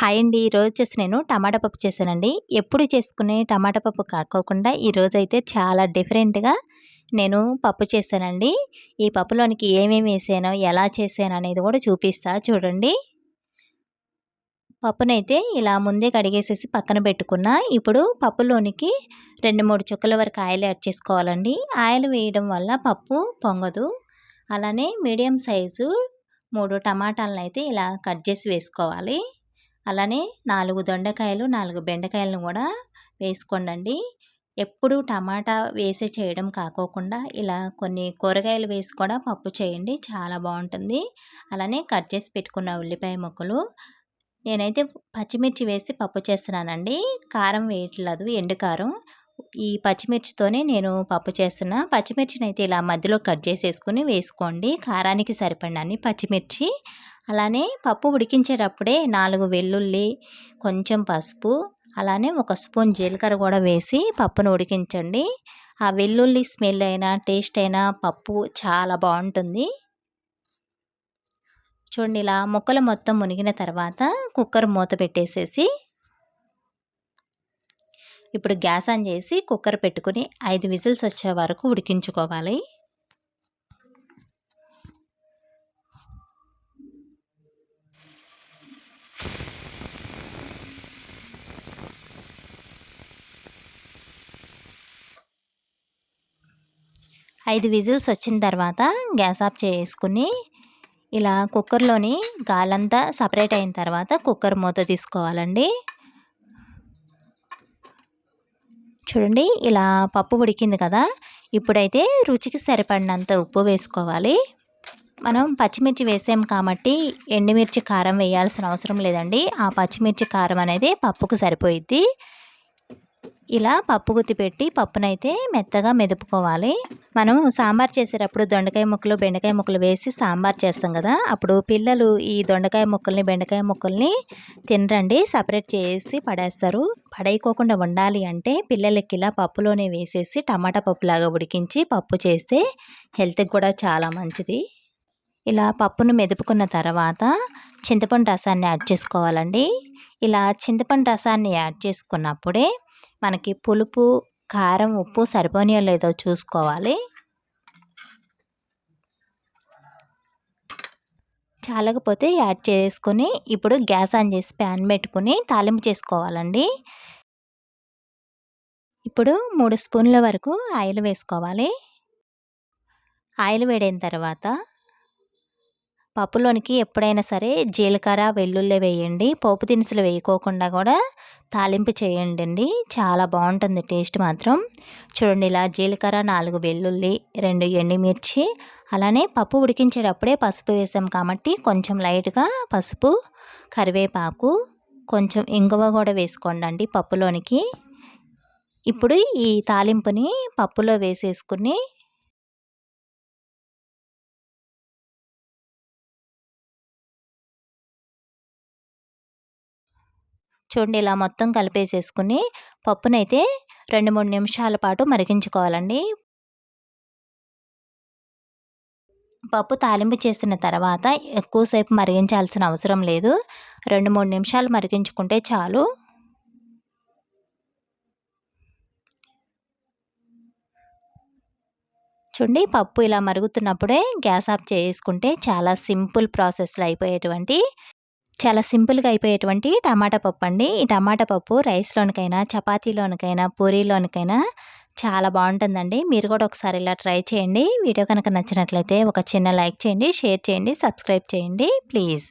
Hi అండి. ఈరోజు చేసి నేను టమాటా పప్పు చేశానండి. ఎప్పుడు చేసుకునే టమాటా పప్పు కాకోకుండా ఈరోజు అయితే చాలా డిఫరెంట్గా నేను పప్పు చేశానండి. ఈ పప్పులోనికి ఏమేమి వేసానో ఎలా చేశాను అనేది కూడా చూపిస్తా చూడండి. పప్పునైతే ఇలా ముందే కడిగేసేసి పక్కన పెట్టుకున్న ఇప్పుడు పప్పులోనికి రెండు మూడు చుక్కల వరకు ఆయిల్ యాడ్ చేసుకోవాలండి. ఆయిల్ వేయడం వల్ల పప్పు పొంగదు. అలానే మీడియం సైజు మూడు టమాటాలను అయితే ఇలా కట్ చేసి వేసుకోవాలి. అలానే నాలుగు దొండకాయలు నాలుగు బెండకాయలను కూడా వేసుకోండి ఎప్పుడు టమాటా వేసి చేయడం కాకోకుండా ఇలా కొన్ని కూరగాయలు వేసి కూడా పప్పు చేయండి చాలా బాగుంటుంది. అలానే కట్ చేసి పెట్టుకున్న ఉల్లిపాయ ముక్కలు నేనైతే పచ్చిమిర్చి వేసి పప్పు చేస్తున్నానండి. కారం వేయట్లేదు ఎండు కారం ఈ పచ్చిమిర్చితోనే నేను పప్పు చేస్తున్నా. పచ్చిమిర్చిని అయితే ఇలా మధ్యలో కట్ చేసేసుకుని వేసుకోండి. కారానికి సరిపడినన్ని పచ్చిమిర్చి అలానే పప్పు ఉడికించేటప్పుడే నాలుగు వెల్లుల్లి కొంచెం పసుపు అలానే ఒక స్పూన్ జీలకర్ర కూడా వేసి పప్పును ఉడికించండి. ఆ వెల్లుల్లి స్మెల్ అయినా టేస్ట్ అయినా పప్పు చాలా బాగుంటుంది. చూడండి ఇలా ముక్కలు మొత్తం మునిగిన తర్వాత కుక్కర్ మూత పెట్టేసేసి ఇప్పుడు గ్యాస్ ఆన్ చేసి కుక్కర్ పెట్టుకుని ఐదు విజిల్స్ వచ్చే వరకు ఉడికించుకోవాలి. ఐదు విజిల్స్ వచ్చిన తర్వాత గ్యాస్ ఆఫ్ చేసుకుని ఇలా కుక్కర్లోని గాలంతా సపరేట్ అయిన తర్వాత కుక్కర్ మూత తీసుకోవాలండి. చూడండి ఇలా పప్పు ఉడికింది కదా. ఇప్పుడైతే రుచికి సరిపడినంత ఉప్పు వేసుకోవాలి. మనం పచ్చిమిర్చి వేసాం కాబట్టి ఎండుమిర్చి కారం వేయాల్సిన అవసరం లేదండి. ఆ పచ్చిమిర్చి కారం అనేది పప్పుకు సరిపోయిద్ది. ఇలా పప్పు గుత్తి పెట్టి పప్పునైతే మెత్తగా మెదుపుకోవాలి. మనం సాంబార్ చేసేటప్పుడు దొండకాయ ముక్కలు బెండకాయ ముక్కలు వేసి సాంబార్ చేస్తాం కదా. అప్పుడు పిల్లలు ఈ దొండకాయ ముక్కల్ని బెండకాయ ముక్కల్ని తినరండి. సపరేట్ చేసి పడేస్తారు. పడేయకోకుండా ఉండాలి అంటే పిల్లలకి ఇలా పప్పులోనే వేసేసి టమాటా పప్పులాగా ఉడికించి పప్పు చేస్తే హెల్త్కి కూడా చాలా మంచిది. ఇలా పప్పును మెదుపుకున్న తర్వాత చింతపండు రసాన్ని యాడ్ చేసుకోవాలండి. ఇలా చింతపండు రసాన్ని యాడ్ చేసుకున్నప్పుడే మనకి పులుపు కారం ఉప్పు సరిపోనియో లేదో చూసుకోవాలి. చాలకపోతే యాడ్ చేసుకొని ఇప్పుడు గ్యాస్ ఆన్ చేసి ప్యాన్ పెట్టుకుని తాలింపు చేసుకోవాలండి. ఇప్పుడు మూడు స్పూన్ల వరకు ఆయిల్ వేసుకోవాలి. ఆయిల్ వేడైన తర్వాత పప్పులోనికి ఎప్పుడైనా సరే జీలకర్ర వెల్లుల్లి వేయండి. పోపు దినుసులు వేయకోకుండా కూడా తాలింపు చేయండి అండి చాలా బాగుంటుంది టేస్ట్ మాత్రం. చూడండి ఇలా జీలకర్ర నాలుగు వెల్లుల్లి రెండు ఎండుమిర్చి అలానే పప్పు ఉడికించేటప్పుడే పసుపు వేసాం కాబట్టి కొంచెం లైట్గా పసుపు కరివేపాకు కొంచెం ఇంగువ కూడా వేసుకోండి అండి పప్పులోనికి. ఇప్పుడు ఈ తాలింపుని పప్పులో వేసేసుకుని చూడండి ఇలా మొత్తం కలిపేసేసుకుని పప్పునైతే రెండు మూడు నిమిషాల పాటు మరిగించుకోవాలండి. పప్పు తాలింపు చేసిన తర్వాత ఎక్కువసేపు మరిగించాల్సిన అవసరం లేదు. రెండు మూడు నిమిషాలు మరిగించుకుంటే చాలు. చూడండి పప్పు ఇలా మరుగుతున్నప్పుడే గ్యాస్ ఆఫ్ చేసుకుంటే చాలా సింపుల్ ప్రాసెస్లో అయిపోయేటువంటి చాలా సింపుల్గా అయిపోయేటువంటి టమాటా పప్పు అండి. ఈ టమాటా పప్పు రైస్లోనికైనా చపాతీలోనికైనా పూరీలోనికైనా చాలా బాగుంటుందండి. మీరు కూడా ఒకసారి ఇలా ట్రై చేయండి. వీడియో కనుక నచ్చినట్లయితే ఒక చిన్న లైక్ చేయండి షేర్ చేయండి సబ్స్క్రైబ్ చేయండి ప్లీజ్.